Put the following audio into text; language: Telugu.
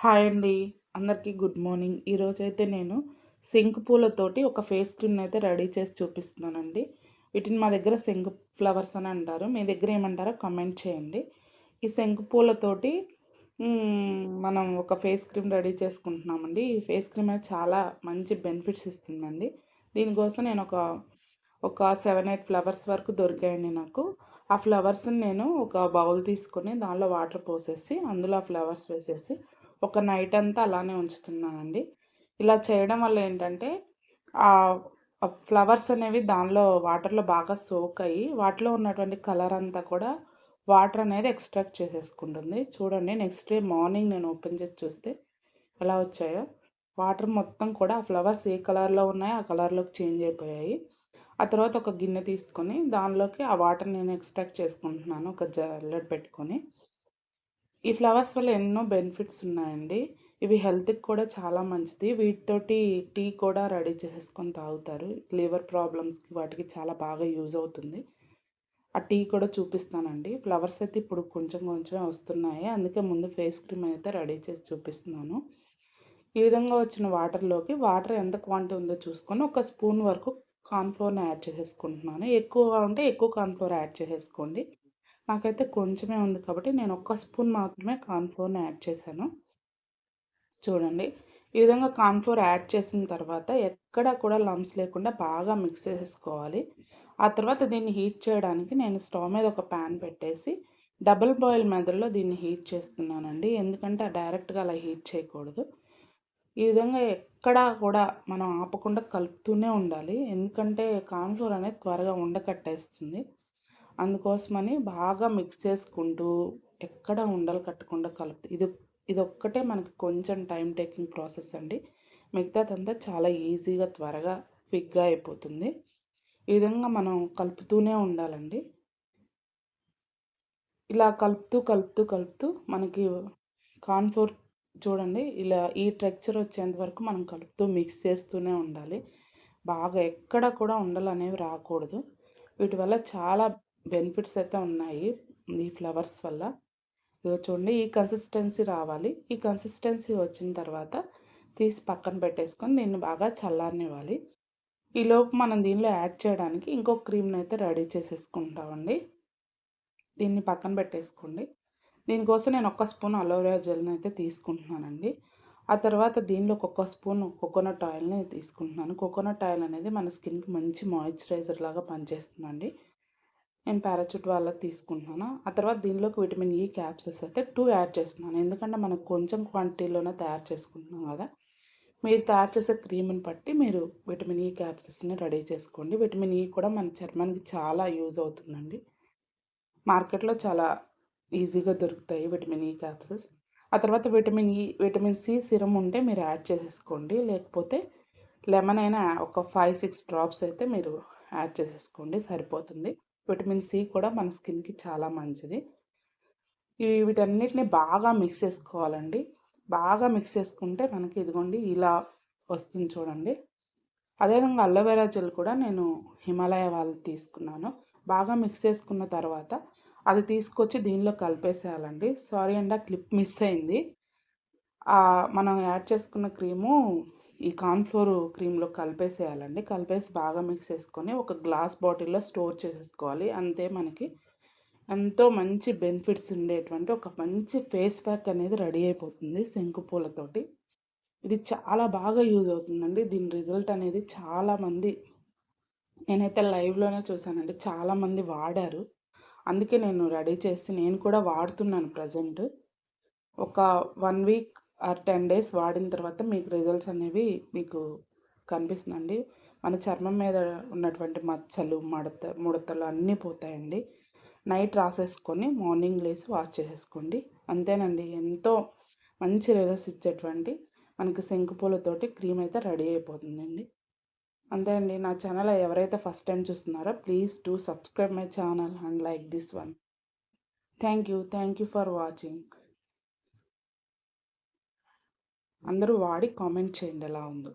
హాయ్ అండి. అందరికీ గుడ్ మార్నింగ్. ఈరోజైతే నేను సింక్ పూలతోటి ఒక ఫేస్ క్రీమ్ని అయితే రెడీ చేసి చూపిస్తున్నానండి. వీటిని మా దగ్గర శంకు ఫ్లవర్స్ అని అంటారు. మీ దగ్గర ఏమంటారో కమెంట్ చేయండి. ఈ శంకు పూలతోటి మనం ఒక ఫేస్ క్రీమ్ రెడీ చేసుకుంటున్నామండి. ఈ ఫేస్ క్రీమ్ అనేది చాలా మంచి బెనిఫిట్స్ ఇస్తుందండి. దీనికోసం నేను ఒక ఒక సెవెన్ ఎయిట్ ఫ్లవర్స్ వరకు దొరికాయండి నాకు. ఆ ఫ్లవర్స్ని నేను ఒక బౌల్ తీసుకొని దానిలో వాటర్ పోసేసి అందులో ఆ ఫ్లవర్స్ వేసేసి ఒక నైట్ అంతా అలానే ఉంచుతున్నానండి. ఇలా చేయడం వల్ల ఏంటంటే ఆ ఫ్లవర్స్ అనేవి దానిలో వాటర్లో బాగా సోక్ అయ్యి వాటిలో ఉన్నటువంటి కలర్ అంతా కూడా వాటర్ అనేది ఎక్స్ట్రాక్ట్ చేసేసుకుంటుంది. చూడండి నెక్స్ట్ డే మార్నింగ్ నేను ఓపెన్ చేసి చూస్తే ఎలా వచ్చాయో. వాటర్ మొత్తం కూడా ఆ ఫ్లవర్స్ ఏ కలర్లో ఉన్నాయో ఆ కలర్లోకి చేంజ్ అయిపోయాయి. ఆ తర్వాత ఒక గిన్నె తీసుకొని దానిలోకి ఆ వాటర్ నేను ఎక్స్ట్రాక్ట్ చేసుకుంటున్నాను ఒక జల్లెడ్ పెట్టుకొని. ఈ ఫ్లవర్స్ వల్ల ఎన్నో బెనిఫిట్స్ ఉన్నాయండి. ఇవి హెల్త్కి కూడా చాలా మంచిది. వీటితోటి టీ కూడా రెడీ చేసేసుకొని తాగుతారు. లివర్ ప్రాబ్లమ్స్కి వాటికి చాలా బాగా యూజ్ అవుతుంది. ఆ టీ కూడా చూపిస్తానండి. ఫ్లవర్స్ అయితే ఇప్పుడు కొంచెం కొంచెమే వస్తున్నాయి. అందుకే ముందు ఫేస్ క్రీమ్ అయితే రెడీ చేసి చూపిస్తున్నాను. ఈ విధంగా వచ్చిన వాటర్లోకి వాటర్ ఎంత క్వాంటిటీ ఉందో చూసుకొని ఒక స్పూన్ వరకు కార్న్ఫ్లోర్ని యాడ్ చేసేసుకుంటున్నాను. ఎక్కువగా ఉంటే ఎక్కువ కార్న్ఫ్లోర్ యాడ్ చేసేసుకోండి. నాకైతే కొంచెమే ఉంది కాబట్టి నేను ఒక్క స్పూన్ మాత్రమే కార్న్ఫ్లోర్ని యాడ్ చేశాను. చూడండి ఈ విధంగా కార్న్ఫ్లోర్ యాడ్ చేసిన తర్వాత ఎక్కడా కూడా లంప్స్ లేకుండా బాగా మిక్స్ చేసేసుకోవాలి. ఆ తర్వాత దీన్ని హీట్ చేయడానికి నేను స్టవ్ మీద ఒక ప్యాన్ పెట్టేసి డబుల్ బాయిల్ మెదడులో దీన్ని హీట్ చేస్తున్నానండి. ఎందుకంటే డైరెక్ట్గా అలా హీట్ చేయకూడదు. ఈ విధంగా ఎక్కడా కూడా మనం ఆపకుండా కలుపుతూనే ఉండాలి. ఎందుకంటే కార్న్ఫ్లోర్ అనేది త్వరగా ఉండకట్టేస్తుంది. అందుకోసమని బాగా మిక్స్ చేసుకుంటూ ఎక్కడ ఉండలు కట్టకుండా కలుపు ఇది ఇది ఒక్కటే మనకి కొంచెం టైం టేకింగ్ ప్రాసెస్ అండి. మిగతాదంతా చాలా ఈజీగా త్వరగా క్విక్గా అయిపోతుంది. ఈ విధంగా మనం కలుపుతూనే ఉండాలండి. ఇలా కలుపుతూ కలుపుతూ కలుపుతూ మనకి కాన్ఫోర్ చూడండి ఇలా ఈ టెక్చర్ వచ్చేంత వరకు మనం కలుపుతూ మిక్స్ చేస్తూనే ఉండాలి. బాగా ఎక్కడ కూడా ఉండలు అనేవి రాకూడదు. వీటి వల్ల చాలా బెనిఫిట్స్ అయితే ఉన్నాయి ఈ ఫ్లవర్స్ వల్ల. ఇదిగో చూడండి ఈ కన్సిస్టెన్సీ రావాలి. ఈ కన్సిస్టెన్సీ వచ్చిన తర్వాత తీసి పక్కన పెట్టేసుకొని దీన్ని బాగా చల్లారనివ్వాలి. ఈలోపు మనం దీనిలో యాడ్ చేయడానికి ఇంకో క్రీమ్ని అయితే రెడీ చేసేసుకుంటామండి. దీన్ని పక్కన పెట్టేసుకోండి. దీనికోసం నేను ఒక్క స్పూన్ అలోవెరా జెల్ని అయితే తీసుకుంటున్నానండి. ఆ తర్వాత దీనిలో ఒక్కొక్క స్పూన్ కోకోనట్ ఆయిల్ని తీసుకుంటున్నాను. కోకోనట్ ఆయిల్ అనేది మన స్కిన్కి మంచి మాయిశ్చరైజర్ లాగా పనిచేస్తుందండి. నేను పారాచూట్ వల్ల తీసుకుంటున్నాను? ఆ తర్వాత దీనిలోకి విటమిన్ ఈ క్యాప్సూల్స్ అయితే టూ యాడ్ చేస్తున్నాను. ఎందుకంటే మనకు కొంచెం క్వాంటిటీలోనే తయారు చేసుకుంటున్నాం కదా. మీరు తయారు చేసే క్రీమ్ని బట్టి మీరు విటమిన్ ఈ క్యాప్సూల్స్ని రెడీ చేసుకోండి. విటమిన్ ఈ కూడా మన చర్మానికి చాలా యూజ్ అవుతుందండి. మార్కెట్లో చాలా ఈజీగా దొరుకుతాయి విటమిన్ ఈ క్యాప్సూల్స్. ఆ తర్వాత vitamin E vitamin C serum ఉంటే మీరు యాడ్ చేసేసుకోండి. లేకపోతే లెమన్ అయినా ఒక ఫైవ్ సిక్స్ డ్రాప్స్ అయితే మీరు యాడ్ చేసేసుకోండి. సరిపోతుంది. విటమిన్ సి కూడా మన స్కిన్కి చాలా మంచిది. ఇవి వీటన్నిటిని బాగా మిక్స్ చేసుకోవాలండి. బాగా మిక్స్ చేసుకుంటే మనకి ఇదిగోండి ఇలా వస్తుంది చూడండి. అదేవిధంగా అలోవెరా జెల్ కూడా నేను హిమాలయ వాళ్ళు తీసుకున్నాను. బాగా మిక్స్ చేసుకున్న తర్వాత అది తీసుకొచ్చి దీనిలో కలిపేసేయాలండి. సారీ అండి ఆ క్లిప్ మిస్ అయింది. మనం యాడ్ చేసుకున్న క్రీము ఈ కార్న్ఫ్లోర్ క్రీమ్లో కలిపేసేయాలండి. కలిపేసి బాగా మిక్స్ చేసుకొని ఒక గ్లాస్ బాటిల్లో స్టోర్ చేసేసుకోవాలి. అంతే మనకి ఎంతో మంచి బెనిఫిట్స్ ఉండేటువంటి ఒక మంచి ఫేస్ ప్యాక్ అనేది రెడీ అయిపోతుంది శంకు పూలతోటి. ఇది చాలా బాగా యూజ్ అవుతుందండి. దీని రిజల్ట్ అనేది చాలామంది నేనైతే లైవ్లోనే చూసానండి చాలామంది వాడారు. అందుకే నేను రెడీ చేసి నేను కూడా వాడుతున్నాను ప్రజెంట్. ఒక one week or ten days వాడిన తర్వాత మీకు రిజల్ట్స్ అనేవి మీకు కనిపిస్తుందండి. మన చర్మం మీద ఉన్నటువంటి మచ్చలు మడత ముడతలు అన్నీ పోతాయండి. నైట్ రాసేసుకొని మార్నింగ్ లేసి వాష్ చేసేసుకోండి. అంతేనండి ఎంతో మంచి రిజల్ట్స్ ఇచ్చేటువంటి మనకి శంకుపూలతోటి క్రీమ్ అయితే రెడీ అయిపోతుందండి. అంతే అండి నా ఛానల్ ఎవరైతే ఫస్ట్ టైం చూస్తున్నారో please to subscribe my channel and like this one. Thank you thank you for watching. అందరూ వాడి కామెంట్ చేయండి ఎలా ఉందో.